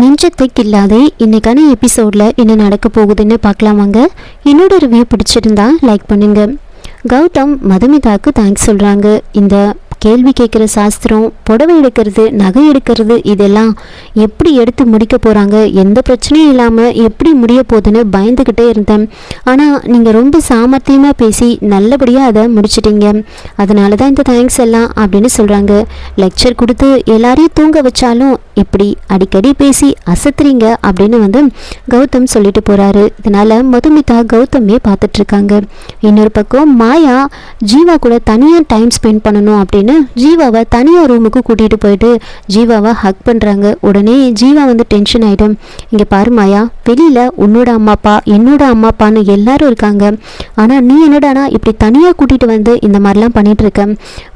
நெஞ்சத்தை கில்லாதே இன்னைக்கான எபிசோடில் என்ன நடக்க போகுதுன்னு பார்க்கலாமாங்க என்னோட ரிவ்யூ பிடிச்சிருந்தா லைக் பண்ணுங்க. கௌதம் மதுமிதாவுக்கு தேங்க்ஸ் சொல்கிறாங்க இந்த கேள்வி கேட்குற சாஸ்திரம் புடவை எடுக்கிறது நகை எடுக்கிறது இதெல்லாம் எப்படி எடுத்து முடிக்க போகிறாங்க எந்த பிரச்சனையும் இல்லாமல் எப்படி முடிய போகுதுன்னு பயந்துக்கிட்டே இருந்தேன். ஆனால் நீங்கள் ரொம்ப சாமர்த்தியமாக பேசி நல்லபடியாக அதை முடிச்சிட்டிங்க. அதனால தான் இந்த தேங்க்ஸ் எல்லாம் அப்படின்னு சொல்கிறாங்க லெக்சர் கொடுத்து எல்லாரையும் தூங்க வச்சாலும் இப்படி அடிக்கடி பேசி அசத்துறீங்க அப்படின்னு வந்து கௌதம் சொல்லிட்டு போகிறாரு இதனால் மதுமிதா கௌதமே பார்த்துட்ருக்காங்க இன்னொரு பக்கம் மாயா ஜீவா கூட தனியாக டைம் ஸ்பெண்ட் பண்ணணும் அப்படின்னு ஜீவாவை தனியாக ரூமுக்கு கூட்டிகிட்டு போயிட்டு ஜீவாவை ஹக் பண்ணுறாங்க உடனே ஜீவா வந்து டென்ஷன் ஆகிடும் இங்கே பாரு மாயா வெளியில் உன்னோட அம்மா அப்பா என்னோட அம்மா அப்பான்னு எல்லாரும் இருக்காங்க. ஆனால் நீ என்னடானா இப்படி தனியாக கூட்டிகிட்டு வந்து இந்த மாதிரிலாம் பண்ணிட்டு இருக்க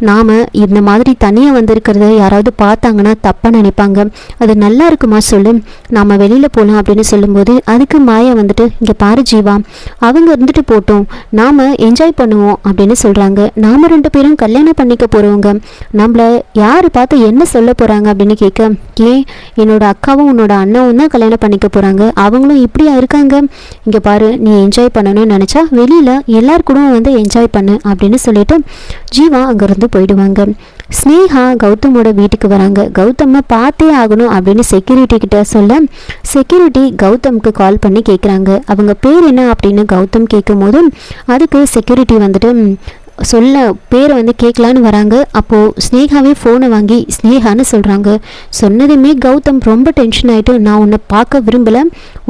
நாம் இந்த மாதிரி தனியாக வந்திருக்கிறத யாராவது பார்த்தாங்கன்னா தப்பாக நினைப்பாங்க. அது நல்லா இருக்குமா சொல்லு. நாம் வெளியில் போகலாம் அப்படின்னு சொல்லும்போது அதுக்கு மாயா வந்துட்டு இங்கே பாரு ஜீவா அவங்க இருந்துட்டு போட்டோம் நாம் என்ஜாய் பண்ணுவோம் அப்படின்னு சொல்கிறாங்க நாம் ரெண்டு பேரும் கல்யாணம் பண்ணிக்க போகிறவங்க நம்மள யார் பார்த்து என்ன சொல்ல போகிறாங்க அப்படின்னு கேட்க ஏன் என்னோட அக்காவும் உன்னோட அண்ணாவும் தான் கல்யாணம் பண்ணிக்க போகிறாங்க அவங்களும் இப்படியா இருக்காங்க? இங்கே பாரு நீ என்ஜாய் பண்ணணும்னு நினச்சா வெளியில் எல்லார் கூட வந்து என்ஜாய் பண்ணு அப்படின்னு சொல்லிட்டு ஜீவா அங்கேருந்து போயிடுவாங்க. ஸ்னேகா கௌதமோட வீட்டுக்கு வராங்க. கௌதமை பார்த்தே ஆகணும் அப்படின்னு செக்யூரிட்டி கிட்ட சொல்ல செக்யூரிட்டி கௌதம்க்கு கால் பண்ணி கேட்குறாங்க அவங்க பேர் என்ன? அப்படின்னு கௌதம் கேட்கும்போது அதுக்கு செக்யூரிட்டி வந்துட்டு சொல்ல பேரை வந்து கேட்கலான்னு வராங்க. அப்போது ஸ்னேகாவே ஃபோனை வாங்கி ஸ்னேகான்னு சொல்கிறாங்க சொன்னதுமே கௌதம் ரொம்ப டென்ஷன் ஆகிட்டு நான் உன்னை பார்க்க விரும்பலை.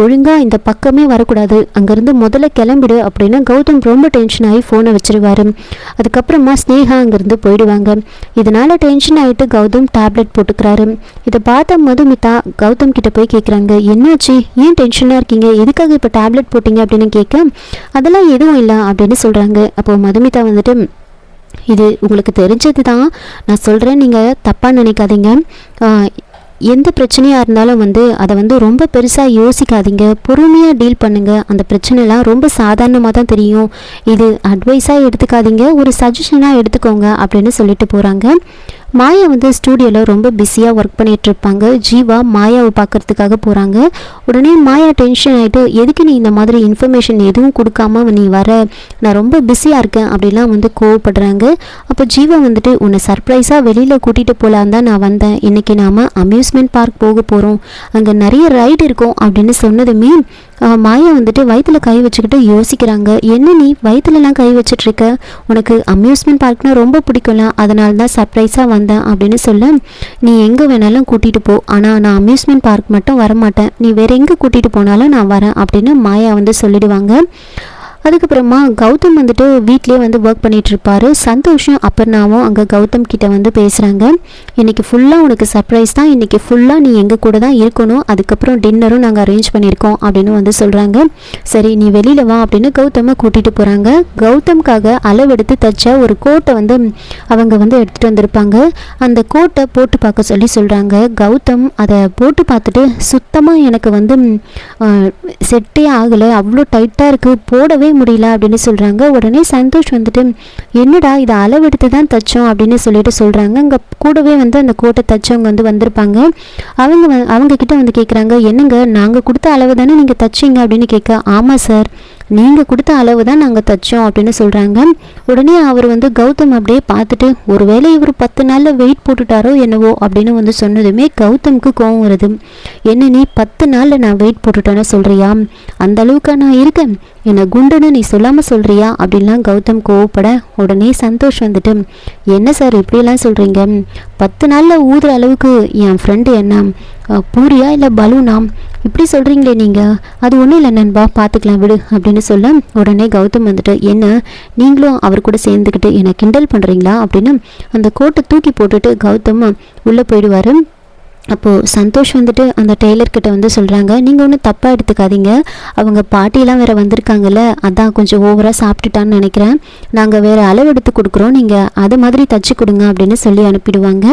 ஒழுங்காக இந்த பக்கமே வரக்கூடாது. அங்கேருந்து முதல்ல கிளம்பிடு அப்படின்னு கௌதம் ரொம்ப டென்ஷன் ஆகி ஃபோனை வச்சிருவாரு. அதுக்கப்புறமா ஸ்னேகா அங்கேருந்து போயிடுவாங்க. இதனால் டென்ஷன் ஆகிட்டு கௌதம் டேப்லெட் போட்டுக்கிறாரு. இதை பார்த்த மதுமிதா கௌதம் கிட்ட போய் கேட்குறாங்க என்னாச்சு? ஏன் டென்ஷனாக இருக்கீங்க? எதுக்காக இப்போ டேப்லெட் போட்டிங்க? அப்படின்னு கேட்க அதெல்லாம் எதுவும் இல்லை அப்படின்னு சொல்கிறாங்க அப்போ மதுமிதா வந்துட்டு இது உங்களுக்கு தெரிஞ்சது தான் நான் சொல்கிறேன் நீங்கள் தப்பாக நினைக்காதீங்க. எந்த பிரச்சனையாக இருந்தாலும் வந்து அதை வந்து ரொம்ப பெருசாக யோசிக்காதீங்க. பொறுமையாக டீல் பண்ணுங்கள் அந்த பிரச்சனைலாம் ரொம்ப சாதாரணமாக தான் தெரியும். இது அட்வைஸாக எடுத்துக்காதீங்க. ஒரு சஜஷனாக எடுத்துக்கோங்க அப்படின்னு சொல்லிட்டு போகிறாங்க மாயா வந்து ஸ்டூடியோவில் ரொம்ப பிஸியாக ஒர்க் பண்ணிகிட்ருப்பாங்க இருப்பாங்க ஜீவா மாயாவை பார்க்கறதுக்காக போகிறாங்க உடனே மாயா டென்ஷன் ஆகிட்டு எதுக்கு நீ இந்த மாதிரி இன்ஃபர்மேஷன் எதுவும் கொடுக்காம நீ வர? நான் ரொம்ப பிஸியாக இருக்கேன் அப்படிலாம் வந்து கோவப்படுறாங்க. அப்போ ஜீவா வந்துட்டு உன்னை சர்ப்ரைஸாக வெளியில் கூட்டிகிட்டு போகலான் தான் நான் வந்தேன். இன்றைக்கி நாம் அம்யூஸ்மெண்ட் பார்க் போக போகிறோம் அங்கே நிறைய ரைடு இருக்கும் அப்படின்னு சொன்னதுமே மாயா வந்துட்டு வயிற்றுல கை வச்சுக்கிட்டு யோசிக்கிறாங்க. என்ன நீ வயிற்றுலலாம் கை வச்சிட்ருக்க? உனக்கு அம்யூஸ்மெண்ட் பார்க்னா ரொம்ப பிடிக்கும்ல. அதனால தான் சர்ப்ரைஸாக வந்தேன் அப்படின்னு சொல்ல நீ எங்கே வேணாலும் கூட்டிகிட்டு போ. ஆனால் நான் அம்யூஸ்மெண்ட் பார்க் மட்டும் வரமாட்டேன். நீ வேறு எங்கே கூட்டிகிட்டு போனாலும் நான் வரேன் அப்படின்னு மாயா வந்து சொல்லிடுவாங்க. அதுக்கப்புறமா கௌதம் வந்துட்டு வீட்லேயே வந்து ஒர்க் பண்ணிகிட்டு இருப்பார் சந்தோஷம் அப்பர்ணாவும் அங்கே கௌதம் கிட்டே வந்து பேசுகிறாங்க இன்றைக்கி ஃபுல்லாக உனக்கு சர்ப்ரைஸ் தான். இன்றைக்கி ஃபுல்லாக நீ எங்கள் கூட தான் இருக்கணும். அதுக்கப்புறம் டின்னரும் நாங்கள் அரேஞ்ச் பண்ணியிருக்கோம் அப்படின்னு வந்து சொல்கிறாங்க சரி நீ வெளியில் வா அப்படின்னு கௌதமை கூட்டிகிட்டு போகிறாங்க கௌதம்காக அளவெடுத்து தைச்ச ஒரு கோட்டை வந்து அவங்க வந்து எடுத்துகிட்டு வந்திருப்பாங்க. அந்த கோட்டை போட்டு பார்க்க சொல்லி சொல்கிறாங்க கௌதம் அதை போட்டு பார்த்துட்டு சுத்தமாக எனக்கு வந்து செட்டே ஆகலை. அவ்வளோ டைட்டாக இருக்குது போடவே முடியல அப்படின்னு சொல்கிறாங்க உடனே சந்தோஷ் வந்துட்டு என்னடா இதை அளவெடுத்து தான் தைச்சோம் அப்படின்னு சொல்லிட்டு சொல்கிறாங்க அங்கே கூடவே வந்து அந்த கோட்டை தைச்சவங்க வந்து வந்திருப்பாங்க. அவங்க வ- அவங்க கிட்ட வந்து கேட்குறாங்க என்னங்க நாங்கள் கொடுத்த அளவு தானே நீங்கள் தைச்சீங்க? அப்படின்னு கேட்க ஆமாம் சார். நீங்கள் கொடுத்த அளவு தான் நாங்கள் தைச்சோம் அப்படின்னு சொல்கிறாங்க உடனே அவர் வந்து கௌதம் அப்படியே பார்த்துட்டு ஒருவேளை இவர் பத்து நாளில் வெயிட் போட்டுட்டாரோ என்னவோ? அப்படின்னு வந்து சொன்னதுமே கௌதம்க்கு கோவம் வருது. என்ன நீ பத்து நாளில் நான் வெயிட் போட்டுட்டேன்னு சொல்கிறியா அந்த அளவுக்கா நான் இருக்கேன். என்னை குண்டுன்னு நீ சொல்லாமல் சொல்கிறியா அப்படின்லாம் கௌதம் கோவப்பட உடனே சந்தோஷ் வந்துட்டு என்ன சார் இப்படியெல்லாம் சொல்கிறீங்க பத்து நாளில் ஊதுற அளவுக்கு என் ஃப்ரெண்டு என்ன? பூரியா இல்லை பலூனா? இப்படி சொல்கிறீங்களே நீங்கள் அது ஒன்றும் இல்லை நண்பா பார்த்துக்கலாம் விடு அப்படின்னு சொல்ல உடனே கௌதம் வந்துட்டு என்ன? நீங்களும் அவர் கூட சேர்ந்துக்கிட்டு என்னை கிண்டல் பண்ணுறீங்களா அப்படின்னு அந்த கோட்டை தூக்கி போட்டுட்டு கௌதம் உள்ளே போயிடுவார். அப்போது சந்தோஷ் வந்துட்டு அந்த டெய்லர்கிட்ட வந்து சொல்கிறாங்க நீங்கள் ஒன்றும் தப்பாக எடுத்துக்காதீங்க. அவங்க பாட்டிலாம் வேறு வந்திருக்காங்கல்ல அதான் கொஞ்சம் ஓவராக சாப்பிட்டுட்டான்னு நினைக்கிறேன். நாங்கள் வேறு அளவு எடுத்து கொடுக்குறோம். நீங்கள் அது மாதிரி தச்சு கொடுங்க அப்படின்னு சொல்லி அனுப்பிடுவாங்க.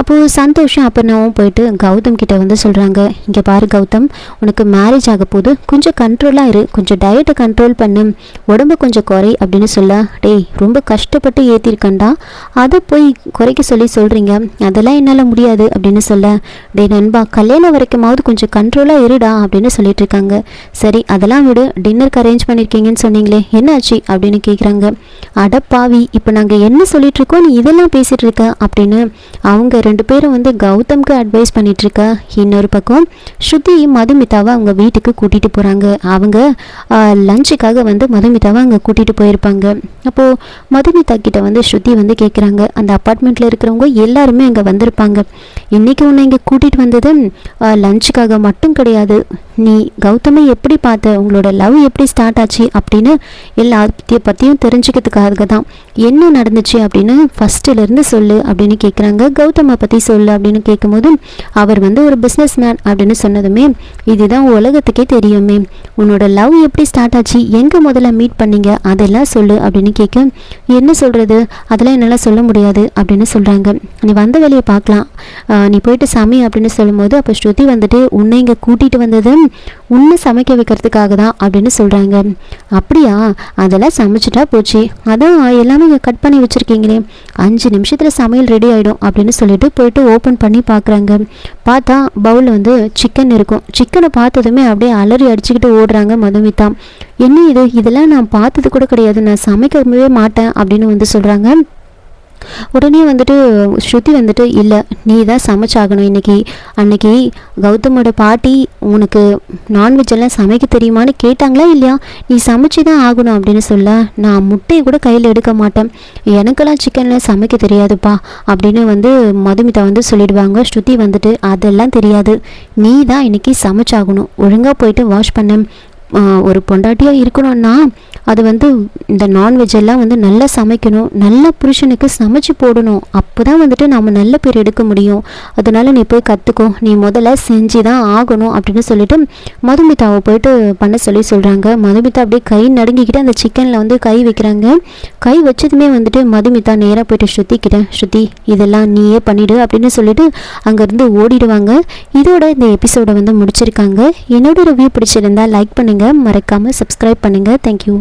அப்போது சந்தோஷம் அப்புறமாவும் போயிட்டு கௌதம் கிட்ட வந்து சொல்கிறாங்க இங்கே பாரு கௌதம் உனக்கு மேரேஜ் ஆக போது கொஞ்சம் கண்ட்ரோலாக இரு. கொஞ்சம் டயட்டை கண்ட்ரோல் பண்ணு. உடம்பு கொஞ்சம் குறை அப்படின்னு சொல்ல டேய் ரொம்ப கஷ்டப்பட்டு ஏற்றிருக்கண்டா அதை போய் குறைக்க சொல்லி சொல்கிறீங்க அதெல்லாம் என்னால் முடியாது அப்படின்னு சொல்ல டே நண்பா கல்யாணம் வரைக்குமாவது கொஞ்சம் கண்ட்ரோலாக இருடா அப்படின்னு சொல்லிட்டு இருக்காங்க சரி அதெல்லாம் விடு. டின்னருக்கு அரேஞ்ச் பண்ணியிருக்கீங்கன்னு சொன்னீங்களே என்னாச்சு அப்படின்னு கேட்குறாங்க அடப்பாவி இப்போ நாங்கள் என்ன சொல்லிட்டு இருக்கோம் நீ இதெல்லாம் பேசிட்டு இருக்க அப்படின்னு அவங்க ரெண்டு பேரும் வந்து கௌதம்க்கு அட்வைஸ் பண்ணிட்டு இருக்க இன்னொரு பக்கம் ஸ்ருதி மதுமிதாவை அவங்க வீட்டுக்கு கூட்டிட்டு போறாங்க. அவங்க லஞ்சுக்காக வந்து மதுமிதாவை அங்கே கூட்டிட்டு போயிருப்பாங்க. அப்போ மதுமிதா கிட்ட வந்து ஸ்ருதி வந்து கேட்குறாங்க அந்த அப்பார்ட்மெண்ட்ல இருக்கிறவங்க எல்லாருமே அங்கே வந்திருப்பாங்க. இன்னைக்கு உன்னை இங்கே கூட்டிகிட்டு வந்தது லஞ்சுக்காக மட்டும் கிடையாது. நீ கௌதமை எப்படி பார்த்த? உங்களோட லவ் எப்படி ஸ்டார்ட் ஆச்சு? அப்படின்னு எல்லா பற்றியும் தெரிஞ்சுக்கிறதுக்காக தான் என்ன நடந்துச்சு அப்படின்னு ஃபஸ்ட்டுலேருந்து சொல்லு அப்படின்னு கேட்குறாங்க கௌதமை பற்றி சொல்லு அப்படின்னு கேட்கும்போது அவர் வந்து ஒரு பிஸ்னஸ் மேன் அப்படின்னு சொன்னதுமே இதுதான் உலகத்துக்கே தெரியுமே. உன்னோட லவ் எப்படி ஸ்டார்ட் ஆச்சு? எங்கே முதல்ல மீட் பண்ணீங்க? அதெல்லாம் சொல்லு அப்படின்னு கேட்க என்ன சொல்கிறது அதெல்லாம் என்னால் சொல்ல முடியாது அப்படின்னு சொல்கிறாங்க நீ வந்த வேலையை பார்க்கலாம். நீ போயிட்டு சாமி அப்படின்னு சொல்லும்போது அப்போ ஸ்ருதி வந்துட்டு உன்னை இங்கே கூட்டிகிட்டு வந்தது உன்னை சமைக்க வைக்கிறதுக்காக தான் அப்படின்னு சொல்கிறாங்க அப்படியா? அதெல்லாம் சமைச்சிட்டா போச்சு. அதான் எல்லாமே இங்கே கட் பண்ணி வச்சுருக்கீங்களே. அஞ்சு நிமிஷத்தில் சமையல் ரெடி ஆகிடும் அப்படின்னு சொல்லிட்டு போயிட்டு ஓப்பன் பண்ணி பார்க்குறாங்க பார்த்தா பவுலில் வந்து சிக்கன் இருக்கும். சிக்கனை பார்த்ததுமே அப்படியே அலறி அடிச்சுக்கிட்டு ஓடுறாங்க மதுமிதா என்ன இது? இதெல்லாம் நான் பார்த்தது கூட கிடையாது. நான் சமைக்கவே மாட்டேன் அப்படின்னு வந்து சொல்கிறாங்க உடனே வந்துட்டு ஸ்ருதி வந்துட்டு இல்லை நீ தான் சமைச்சாகணும் இன்னைக்கு. அன்னைக்கு கௌதமோட பாட்டி உனக்கு நான்வெஜ் எல்லாம் சமைக்க தெரியுமான்னு கேட்டாங்களா இல்லையா? நீ சமைச்சு தான் ஆகணும் அப்படின்னு சொல்ல நான் முட்டையை கூட கையில் எடுக்க மாட்டேன். எனக்கெல்லாம் சிக்கன்லாம் சமைக்க தெரியாதுப்பா அப்படின்னு வந்து மதுமிதா வந்து சொல்லிடுவாங்க. ஸ்ருதி வந்துட்டு அதெல்லாம் தெரியாது. நீ தான் இன்னைக்கு சமைச்சாகணும். ஒழுங்காக போயிட்டு வாஷ் பண்ண. ஒரு பொண்டாட்டியாக இருக்கணும்னா அது வந்து இந்த நான்வெஜ் எல்லாம் வந்து நல்லா சமைக்கணும். நல்ல புருஷனுக்கு சமைச்சு போடணும். அப்போ தான் வந்துட்டு நம்ம நல்ல பேர் எடுக்க முடியும். அதனால நீ போய் கற்றுக்கோ நீ முதல்ல செஞ்சு தான் ஆகணும் அப்படின்னு சொல்லிட்டு மதுமிதாவை போயிட்டு பண்ண சொல்லி சொல்கிறாங்க மதுமிதா அப்படியே கை நடுங்கிக்கிட்டு அந்த சிக்கனில் வந்து கை வைக்கிறாங்க. கை வச்சதுமே வந்துட்டு மதுமிதா நேராக போயிட்டு ஸ்ருதிக்கிட்டேன் ஸ்ருதி இதெல்லாம் நீயே பண்ணிவிடு அப்படின்னு சொல்லிட்டு அங்கேருந்து ஓடிடுவாங்க. இதோட இந்த எபிசோடை வந்து முடிச்சிருக்காங்க. என்னோட ரிவ்யூ பிடிச்சிருந்தா லைக் பண்ணுங்கள் பண்ணுங்கள் மறக்காமல் சப்ஸ்கிரைப் பண்ணுங்கள் தேங்க்யூ